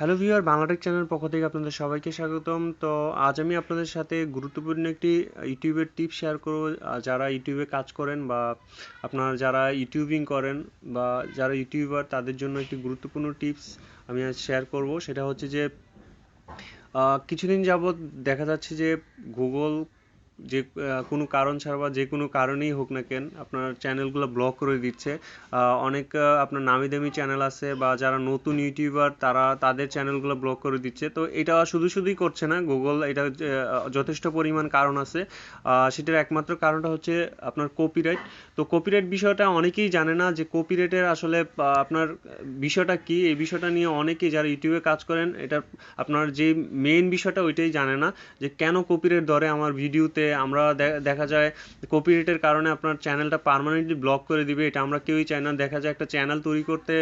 Hello viewer Bangla Tech channel পক্ষ থেকে আপনাদের সবাইকে স্বাগতম। তো আজ আমি আপনাদের সাথে গুরুত্বপূর্ণ একটি ইউটিউবের টিপ শেয়ার করব। যারা ইউটিউবে কাজ করেন বা আপনার যারা ইউটিউবিং করেন বা যারা ইউটিউবার, তাদের জন্য একটি গুরুত্বপূর্ণ টিপস আমি আজ শেয়ার করব। সেটা হচ্ছে যে কিছুদিন যাবৎ দেখা যাচ্ছে যে গুগল যে কোনো কারণ ছাড়া বা যে কোনো কারণেই হোক না কেন আপনার চ্যানেলগুলো ব্লক করে দিচ্ছে। অনেক আপনার নামি দামি চ্যানেল আছে বা যারা নতুন ইউটিউবার তারা তাদের চ্যানেলগুলো ব্লক করে দিচ্ছে। তো এটা শুধু শুধুই করছে না গুগল এটা যথেষ্ট পরিমাণ কারণ আছে। সেটার একমাত্র কারণটা হচ্ছে আপনার কপিরাইট তো কপিরাইট বিষয়টা অনেকেই জানে না যে কপিরাইটের আসলে আপনার বিষয়টা কি? এই বিষয়টা নিয়ে অনেকেই যারা ইউটিউবে কাজ করেন, এটা আপনার যে মেইন বিষয়টা ওইটাই জানে না যে কেন কপিরাইট ধরে আমার ভিডিওতে আমরা দেখা যায় কপিরাইটের কারণে আপনার চ্যানেলটা পারমানেন্টলি ব্লক করে দিবে। এটা আমরা কেউই চাই না। দেখা যায় একটা চ্যানেল তৈরি করতে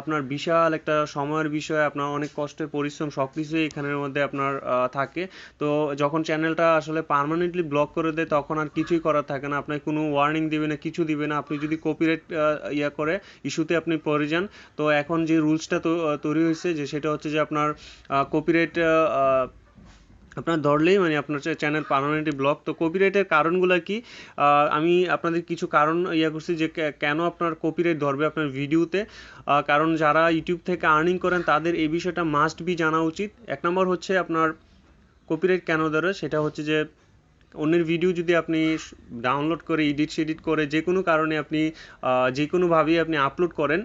আপনার বিশাল একটা সময়ের বিষয় আপনার অনেক কষ্টের পরিশ্রম সব কিছুই এখানের মধ্যে আপনার থাকে। তো যখন চ্যানেলটা আসলে পারমানেন্টলি ব্লক করে দেয়, তখন আর কিছুই করার থাকে না। আপনার কোনো ওয়ার্নিং দিবে না, কিছু দিবে না। আপনি যদি কপিরাইট ইয়া করে, ইস্যুতে আপনি পড়ে যান, তো এখন যে রুলসটা তৈরি হয়েছে যে সেটা হচ্ছে যে আপনার কপিরাইট আপনার ধরলেই মানে আপনার চ্যানেল পারমানেন্টলি ব্লক তো কপিরাইটের কারণগুলো কি? আমি আপনাদের কিছু কারণ ইয়া করছি যে কেন আপনার কপিরাইট ধরবে আপনার ভিডিওতে? কারণ যারা ইউটিউব থেকে আর্নিং করেন, তাদের এই বিষয়টা মাস্ট বি জানা উচিত। এক নম্বর হচ্ছে আপনার কপিরাইট কেন ধরে? সেটা হচ্ছে যে, অন্যের ভিডিও যদি আপনি ডাউনলোড করে এডিট সেডিট করে যে কোনো কারণে আপনি যে কোনোভাবেই আপনি আপলোড করেন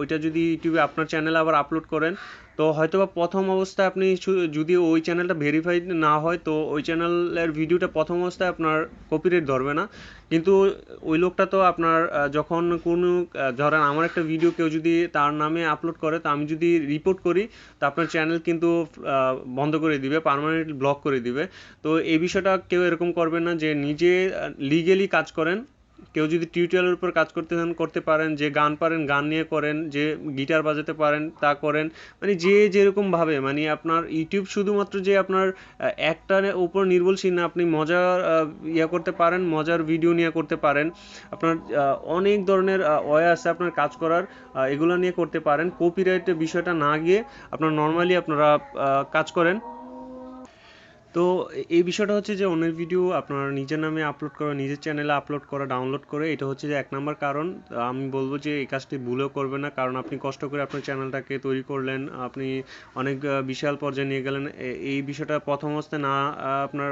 ওইটা যদি ইউটিউবে আপনার চ্যানেলে আবার আপলোড করেন তো হয়তো বা প্রথম অবস্থায় আপনি যদি ওই চ্যানেলটা ভেরিফাইড না হয়, তো ওই চ্যানেলের ভিডিওটা প্রথম অবস্থায় আপনার কপিরাইট ধরবে না। কিন্তু ওই লোকটা তো আপনার যখন কোনো ধরেন আমার একটা ভিডিও কেউ যদি তার নামে আপলোড করে, তো আমি যদি রিপোর্ট করি, তো আপনার চ্যানেল কিন্তু বন্ধ করে দিবে পারমানেন্টলি ব্লক করে দিবে। তো এই বিষয়টা কেউ এরকম করবেন না যে নিজে লিগেলি কাজ করেন কেউ যদি টিউটোরিয়ালের উপর কাজ করতে চান, করতে পারেন, যে গান পারেন, গান নিয়ে করেন, যে গিটার বাজাতে পারেন, তা করেন। মানে যে যেরকমভাবে মানে আপনার ইউটিউব শুধুমাত্র যে আপনার একটার উপর নির্ভরশীল না, আপনি মজার ইয়ে করতে পারেন, মজার ভিডিও নিয়ে করতে পারেন। আপনার অনেক ধরনের ওয়ে আছে আপনার কাজ করার এগুলো নিয়ে করতে পারেন। কপিরাইট বিষয়টা না গিয়ে আপনার নর্মালি আপনারা কাজ করেন। তো এই বিষয়টা হচ্ছে যে অন্যের ভিডিও আপনার নিজের নামে আপলোড করা, নিজের চ্যানেলে আপলোড করা ডাউনলোড করে, এটা হচ্ছে যে এক নাম্বার কারণ। আমি বলব যে এই কাজটি ভুলেও করবে না, কারণ আপনি কষ্ট করে আপনার চ্যানেলটাকে তৈরি করলেন, আপনি অনেক বিশাল পর্যায়ে নিয়ে গেলেন। এই বিষয়টা প্রথম অবস্থায় না আপনার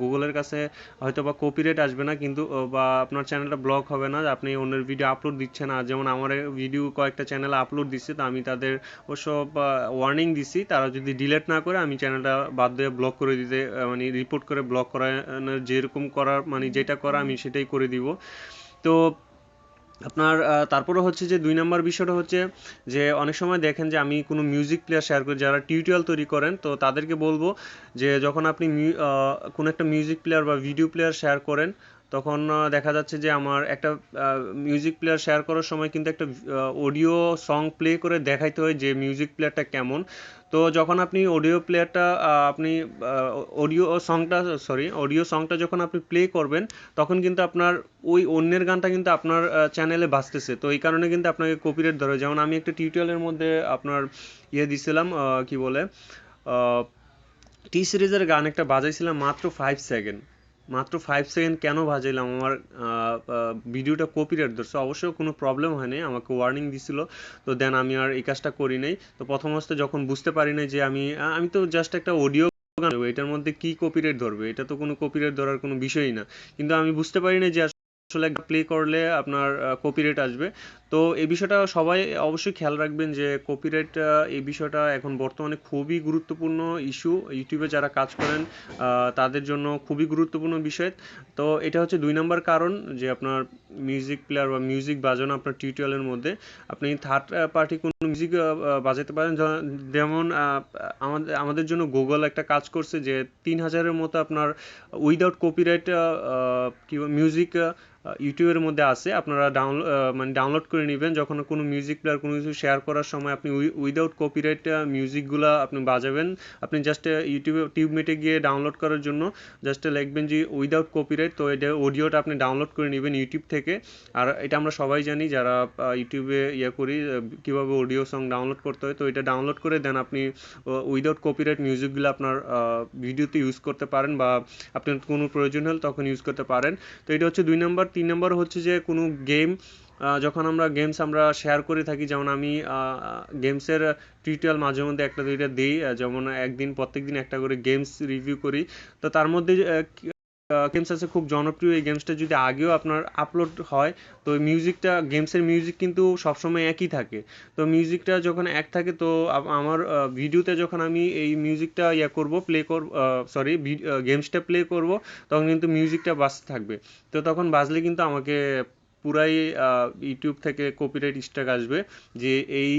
গুগলের কাছে হয়তো বা কপিরাইট আসবে না, কিন্তু বা আপনার চ্যানেলটা ব্লক হবে না, আপনি অন্যের ভিডিও আপলোড দিচ্ছেন আর যেমন আমার ভিডিও কয়েকটা চ্যানেল আপলোড দিচ্ছে, তো আমি তাদের ওসব ওয়ার্নিং দিছি তারা যদি ডিলেট না করে, আমি চ্যানেলটা বাদ দিয়ে ব্লক করে দিতে মানে রিপোর্ট করে ব্লক করানোর যেরকম করার মানে যেটা করা, আমি সেটাই করে দিব। তো আপনার তারপরে হচ্ছে যে, দুই নম্বর বিষয়টা হচ্ছে যে, অনেক সময় দেখেন যে, আমি কোনো মিউজিক প্লেয়ার শেয়ার করি, যারা টিউটোরিয়াল তৈরি করেন, তো তাদেরকে বলব যে, যখন আপনি কোনো একটা মিউজিক প্লেয়ার বা ভিডিও প্লেয়ার শেয়ার করেন তখন দেখা যাচ্ছে যে আমার একটা মিউজিক প্লেয়ার শেয়ার করার সময় কিন্তু একটা অডিও সং প্লে করে দেখাইতে হয় যে মিউজিক প্লেয়ারটা কেমন। তো যখন আপনি অডিও প্লেয়ারটা আপনি অডিও সংটা সরি অডিও সংটা যখন আপনি প্লে করবেন, তখন কিন্তু আপনার ওই অন্যের গানটা কিন্তু আপনার চ্যানেলে বাজতেছে। তো এই কারণে কিন্তু আপনাকে কপিরাইট ধরে যেমন আমি একটা টিউটোরিয়ালের মধ্যে আপনার ইয়ে দিছিলাম কি বলে টি সিরিজের গান একটা বাজাইছিলাম মাত্র ফাইভ সেকেন্ড মাত্র ফাইভ সেকেন্ড কেন বাজাইলাম? আমার ভিডিওটা কপিরাইট ধরছে। অবশ্য কোনো প্রবলেম হয়নি আমাকে ওয়ার্নিং দিছিল। তো দেন আমি আর এই কাজটা করি নাই। তো প্রথম অবস্থায় যখন বুঝতে পারি নাই যে আমি আমি তো জাস্ট একটা অডিও গান এটার মধ্যে কি কপিরাইট ধরবে? এটা তো কোনো কপিরাইট ধরার কোনো বিষয়ই না। কিন্তু আমি বুঝতে পারি না যে আসলে প্লে করলে আপনার কপিরাইট আসবে। তো এই বিষয়টা সবাই অবশ্যই খেয়াল রাখবেন যে কপিরাইট এই বিষয়টা এখন বর্তমানে খুবই গুরুত্বপূর্ণ ইস্যু ইউটিউবে যারা কাজ করেন তাদের জন্য খুবই গুরুত্বপূর্ণ বিষয়। তো এটা হচ্ছে দুই নম্বর কারণ যে আপনার মিউজিক প্লেয়ার বা মিউজিক বাজানো আপনার টিউটোরিয়ালের মধ্যে। আপনি থার্ড পার্টি কোনো মিউজিক বাজাতে পারেন। যেমন আমাদের আমাদের জন্য গুগল একটা কাজ করছে যে তিন হাজারের মতো আপনার উইদাউট কপিরাইট কি মিউজিক ইউটিউবের মধ্যে আছে। আপনারা ডাউনলোড মানে ডাউনলোড করে নেবেন। যখন কোনো মিউজিক প্লেয়ার কোনো কিছু শেয়ার করার সময় আপনি উইদাউট কপিরাইট মিউজিকগুলো আপনি বাজাবেন। আপনি জাস্ট ইউটিউবে টিউবমেটে গিয়ে ডাউনলোড করার জন্য জাস্ট লিখবেন যে উইদাউট কপিরাইট তো এটা অডিওটা আপনি ডাউনলোড করে নেবেন ইউটিউব থেকে। আর এটা আমরা সবাই জানি, যারা ইউটিউবে ইয়ে করি কীভাবে অডিও সং ডাউনলোড করতে হয়, তো এটা ডাউনলোড করে দেন আপনি উইদাউট কপিরাইট মিউজিকগুলো আপনার ভিডিওতে ইউজ করতে পারেন বা আপনার কোনো প্রয়োজন হলে তখন ইউজ করতে পারেন। তো এটা হচ্ছে দুই নম্বর। তিন নম্বর হচ্ছে যে কোনো গেম যখন আমরা গেমস আমরা শেয়ার করে থাকি, যেমন আমি গেমসের টিউটোরিয়াল মাঝে মধ্যে একটা দুইটা দিই যেমন একদিন প্রত্যেক দিন একটা করে গেমস রিভিউ করি। তো তার মধ্যে গেমস আছে খুব জনপ্রিয়। এই গেমসটা যদি আগেও আপনার আপলোড হয়, তো মিউজিকটা গেমসের মিউজিক কিন্তু সবসময় একই থাকে। তো মিউজিকটা যখন এক থাকে, তো আমার ভিডিওতে যখন আমি এই মিউজিকটা ইয়া করব প্লে করব সরি গেমসটা প্লে করব, তখন কিন্তু মিউজিকটা বাজতে থাকবে। তো তখন বাজলে কিন্তু আমাকে পুরাই ইউটিউব থেকে কপিরাইট স্ট্রাইক আসবে যে এই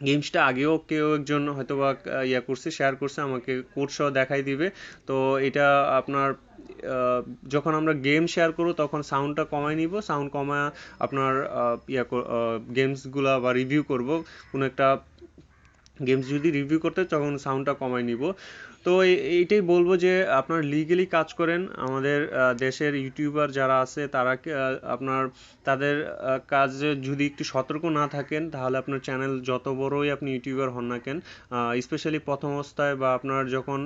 গেমসটা আগেও কেউ একজন হয়তো বা ইয়া করছে শেয়ার করছে, আমাকে কোড সহ দেখাই দিবে। তো এটা আপনার যখন আমরা গেম শেয়ার করব তখন সাউন্ডটা কমায় নিব সাউন্ড কমায় আপনার ইয়া গেমসগুলা বা রিভিউ করব। কোনো একটা গেমস যদি রিভিউ করতে তখন সাউন্ডটা কমায় নিব। তো এইটাই বলব যে আপনার লিগেলি কাজ করেন। আমাদের দেশের ইউটিউবার যারা আছে, তারা আপনার, তাদের কাজে যদি একটু সতর্ক না থাকেন, তাহলে আপনার চ্যানেল যত বড়ই আপনি ইউটিউবার হন না কেন স্পেশালি প্রথম অবস্থায় বা আপনার যখন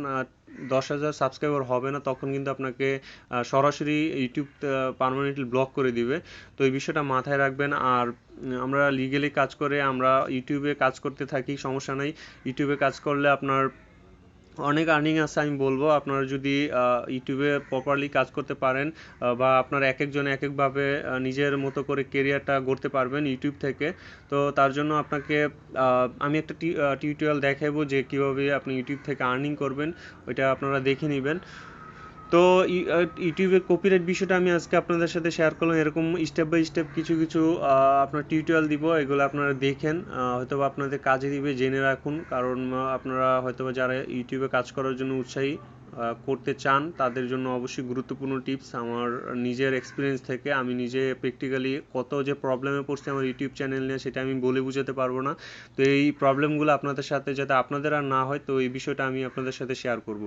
দশ হাজার সাবস্ক্রাইবার হবে না, তখন কিন্তু আপনাকে সরাসরি ইউটিউব পারমানেন্টলি ব্লক করে দিবে। তো এই বিষয়টা মাথায় রাখবেন। আর আমরা লিগেলি কাজ করে, আমরা ইউটিউবে কাজ করতে থাকি, সমস্যা নাই। ইউটিউবে কাজ করলে আপনার অনেক আর্নিং আছে, আমি বলব। আপনারা যদি ইউটিউবে প্রপারলি কাজ করতে পারেন বা আপনার এক একজন এক একভাবে নিজের মতো করে কেরিয়ারটা গড়তে পারবেন ইউটিউব থেকে। তো তার জন্য আপনাকে আমি একটা টিউটোরিয়াল দেখাবো যে কীভাবে আপনি ইউটিউব থেকে আর্নিং করবেন, ওইটা আপনারা দেখে নেবেন। তো ইউটিউবের কপিরাইট বিষয়টা আমি আজকে আপনাদের সাথে শেয়ার করলাম। এরকম স্টেপ বাই স্টেপ কিছু কিছু আপনার টিউটোরিয়াল দিব, এগুলো আপনারা দেখেন। হয়তো আপনাদের কাজে দিবে, জেনে রাখুন। কারণ আপনারা হয়তো যারা ইউটিউবে কাজ করার জন্য উৎসাহী করতে চান, তাদের জন্য অবশ্যই গুরুত্বপূর্ণ টিপস আমার নিজের এক্সপিরিয়েন্স থেকে আমি নিজে প্র্যাকটিক্যালি কত যে প্রবলেমে পড়ছি আমার ইউটিউব চ্যানেল নিয়ে, সেটা আমি বলে বুঝাতে পারব না। তো এই প্রবলেমগুলো আপনাদের সাথে, যাতে আপনাদের আর না হয়, তো এই বিষয়টা আমি আপনাদের সাথে শেয়ার করব।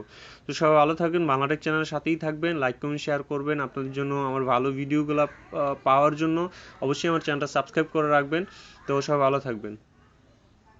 তো সবাই ভালো থাকবেন বাংলাটেক চ্যানেলের সাথেই থাকবেন লাইক কমেন্ট শেয়ার করবেন আপনাদের জন্য আমার ভালো ভিডিওগুলো পাওয়ার জন্য। অবশ্যই আমার চ্যানেলটা সাবস্ক্রাইব করে রাখবেন। তো সবাই ভালো থাকবেন।